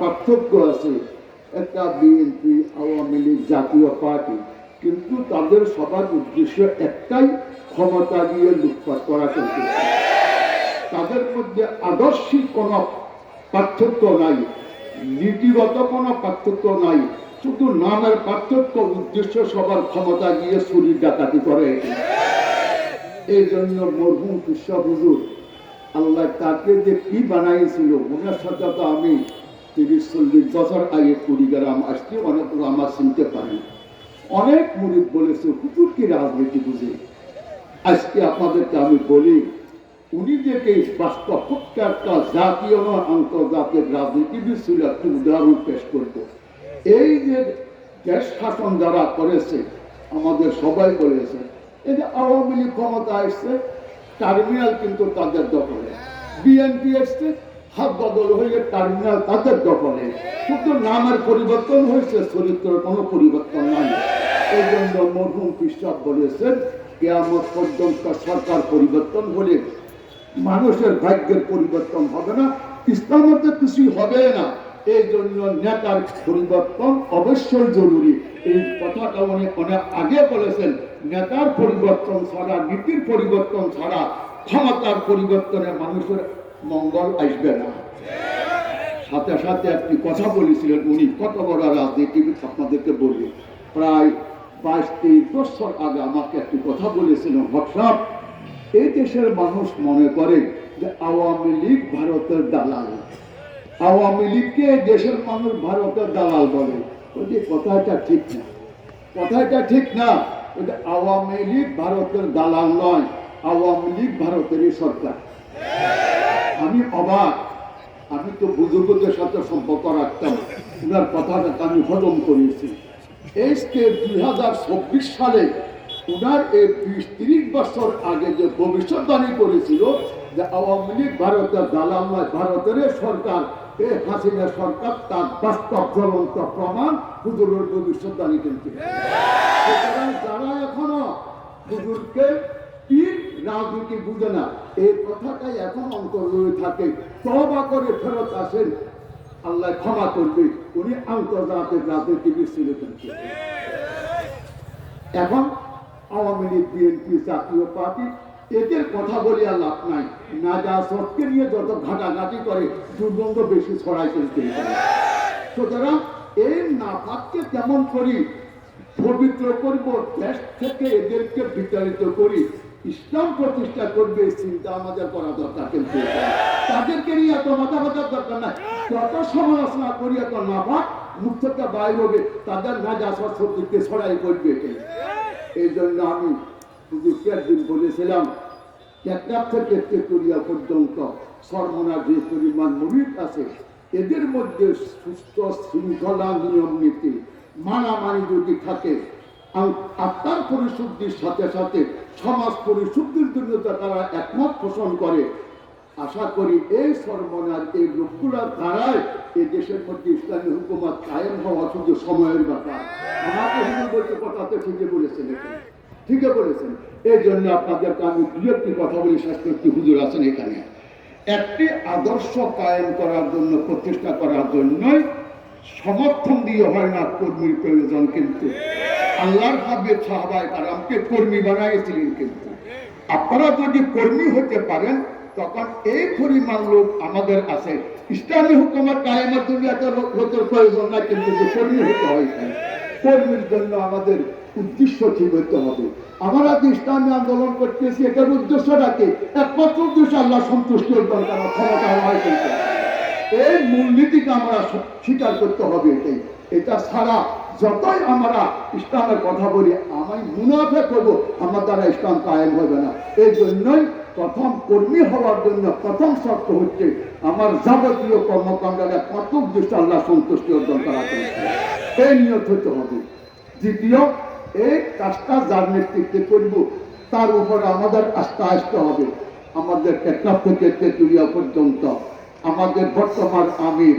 পার্থক্য আছে। একটা বিএনপি, আওয়ামী লীগ, জাতীয় পার্টি। কিন্তু তাদের সবার উদ্দেশ্য একটাই, ক্ষমতা দিয়ে লুটপাট করা চলছে। তাদের মধ্যে আদর্শিক কোনো পার্থক্য নাই, নীতিগত কোনো পার্থক্য নাই। শুধু নামের পার্থক্য, উদ্দেশ্য সবার ক্ষমতা গিয়ে চুরি ডাকাতি করে। এই জন্য মরহুম কৃষ্ণ হুজুর, আল্লাহ তাকে যে কি বানাইছিল, ওনার সাথে তো আমি তিরিশ, চল্লিশ বছর আগে কুড়িগ্রাম আসছি, অনেক আমার চিনতে পারি অনেক মুরিদ বলেছে, হুজুর কি রাজনীতি বুঝে? আজকে আপনাদেরকে আমি বলি, উনি যে বাস্তব জাতীয় আন্তর্জাতিক রাজনীতিবিদ ছিল, একটি উদাহরণ পেশ করব। এই যে দেশ শাসন যারা করেছে, আমাদের সবাই বলেছে, এই যে আওয়ামী লীগ ক্ষমতা আসছে টার্মিনাল কিন্তু তাদের দখলে। বিএনপি এসছে হাত বদল হয়ে টার্মিনাল তাদের দখলে। শুধু নামের পরিবর্তন হয়েছে, চরিত্রের কোনো পরিবর্তন নাই। এই জন্য মরহুম কৃষক বলেছেন, কেয়ামত পর্যন্ত সরকার পরিবর্তন হলে মানুষের ভাগ্যের পরিবর্তন হবে না, ইসলামতে কিছু হবে না। এই জন্য নেতার পরিবর্তন অবশ্যই জরুরি। এই কথাটা উনি অনেক আগে বলেছেন, নেতার পরিবর্তন ছাড়া, নীতির পরিবর্তন ছাড়া, ক্ষমতার পরিবর্তনে মানুষের মঙ্গল আসবে না। সাথে সাথে একটি কথা বলেছিলেন উনি, কত বড় রাজনীতিবিদ আপনাদেরকে বলি। প্রায় বাইশ তেইশ বছর আগে আমাকে একটি কথা বলেছিলেন, হোয়াটসঅ্যাপ। এই দেশের মানুষ মনে করে যে আওয়ামী লীগ ভারতের দালাল। আওয়ামী লীগকে দেশের মানুষ ভারতের দালাল বলে। ওই যে কথাটা ঠিক না। কথাটা ঠিক না। ওই আওয়ামী লীগ ভারতের দালাল নয়, আওয়ামী লীগ ভারতেরই সরকার। আমি অবাক। আমি তো বুজুর্গদের সাথে সম্পর্ক রাখতাম। ওনার কথাটা আমি হজম করেছি। এই দুই হাজার চব্বিশ সালে ওনার এই বিশ তিরিশ বছর আগে যে ভবিষ্যৎবাণী করেছিল যে আওয়ামী লীগ ভারতের দালাল ভারতের সরকার এই হাসিনা সরকার তার বাস্তব জ্বলন্ত প্রমাণ হুজুরের ভবিষ্যৎবাণী কিন্তু। যারা এখনও হুজুরকে রাজনীতি বুঝে না। এই কথাটাই এখন অন্তর রয়ে থাকে। তবা করে ফেরত আসেন। আল্লাহ ক্ষমা করবে। উনি আন্তর্জাতিক রাজনীতিবিদ ছিল কিন্তু এখন Awami League, BNP, Jatiya Party, এদের কথা বলি আর লাভ নাই। না যা সবকে নিয়ে যত ঘাটাঘাটি করে, দুর্গন্ধ বেশি ছড়াই চলতে সুতরাং এই নাফাককে কেমন করি? পবিত্র করব, দেশ থেকে এদেরকে বিতাড়িত করি। ইসলাম প্রতিষ্ঠা করবে, চিন্তা আমাদের করা দরকার কিন্তু তাদেরকে নিয়ে এত মাথা মাথার দরকার নাই। যত সমালোচনা করি, এত নাফাক মুখ থেকে বাইর হবে, তাদের না যা সত্যিকে ছড়াই করবে এই জন্য আমি শুধু একদিন বলেছিলাম টেকনাফ থেকে তেতুরিয়া পর্যন্ত সর্বনা যে পরিমাণ মুরিদ আছে, এদের মধ্যে সুস্থ শৃঙ্খলা নিয়ম নীতি মানামানি যদি থাকে আত্মার পরিশুদ্ধির সাথে সাথে সমাজ পরিশুদ্ধির জন্য তারা একমত পোষণ করে। আশা করি এই সর্বনার এই লোকগুলোর দ্বারাই এই দেশের মধ্যে ইসলামী হুকুমত কায়েম হওয়া শুধু সময়ের ব্যাপার। আমাকে হুজুর বলতে কথাতে ঠিকই বলেছেন ঠিকই বলেছেন। এই জন্য আপনাদেরকে আমি দু একটি কথা বলি, শেষ করছি। হুজুর আছেন এখানে। একটি আদর্শ কায়েম করার জন্য, প্রতিষ্ঠা করার জন্যই সমর্থন দিয়ে হয় না কর্মীর প্রয়োজন কিন্তু। আল্লাহর হাবিব সাহাবায় কারামকে কর্মী বানাইছিলেন কিন্তু। আপনারা যদি কর্মী হতে পারেন, তখন এই পরিমাণ লোক আমাদের আছে। ইসলামী হুকুমত কায়েমের জন্য এত লোকের প্রয়োজন নাই, কিন্তু কর্মী হতে হয় কর্মীর জন্য আমাদের উদ্দেশ্য ঠিক হতে হবে। আমরা যে ইসলামী আন্দোলন করতেছি, এটার উদ্দেশ্যটা কি? একমাত্র উদ্দেশ্য আল্লাহ সন্তুষ্টি অর্জন করা ক্ষমতা হয় এই মূলনীতিকে আমরা স্বীকার করতে হবে এটাই। এটা ছাড়া যতই আমরা ইসলামের কথা বলি, আমি মুনাফে করব, আমার দ্বারা ইসলাম কায়েম হবে না। এই জন্যই প্রথম কর্মী হওয়ার জন্য প্রথম শর্ত হচ্ছে, আমার যাবতীয় কর্মকাণ্ডের একমাত্র উদ্দেশ্য আল্লাহ সন্তুষ্টি অর্জন করা। এই নিয়ত হতে হবে। দ্বিতীয়, এই কাজটা যার নেতৃত্বে করব, তার উপর আমাদের আস্থা আসতে হবে। আমাদের টেকনাফ থেকে তেতুলিয়া পর্যন্ত, আমাদের বর্তমান আমির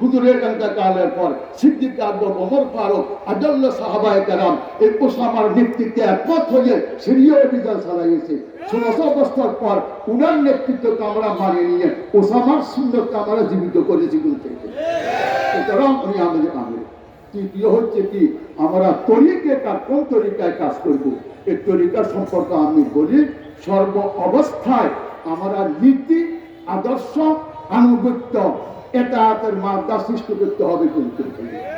হুজুরের পর সিদ্দিক আকবর ফারুক এই ওসামার নেতৃত্বে হয়ে অভিযান বছর পর উনার নিয়ে ওসামার জীবিত করেছি সুতরাং উনি আমাদের তৃতীয় হচ্ছে কি, আমরা তরিকে কোন তরিকায় কাজ করব? এই তরিকার সম্পর্কে আমি বলি, সর্ব অবস্থায় আমরা নীতি, আদর্শ, আনুগত্য এটা তার মাদ্রা সৃষ্টি করতে হবে কিন্তু।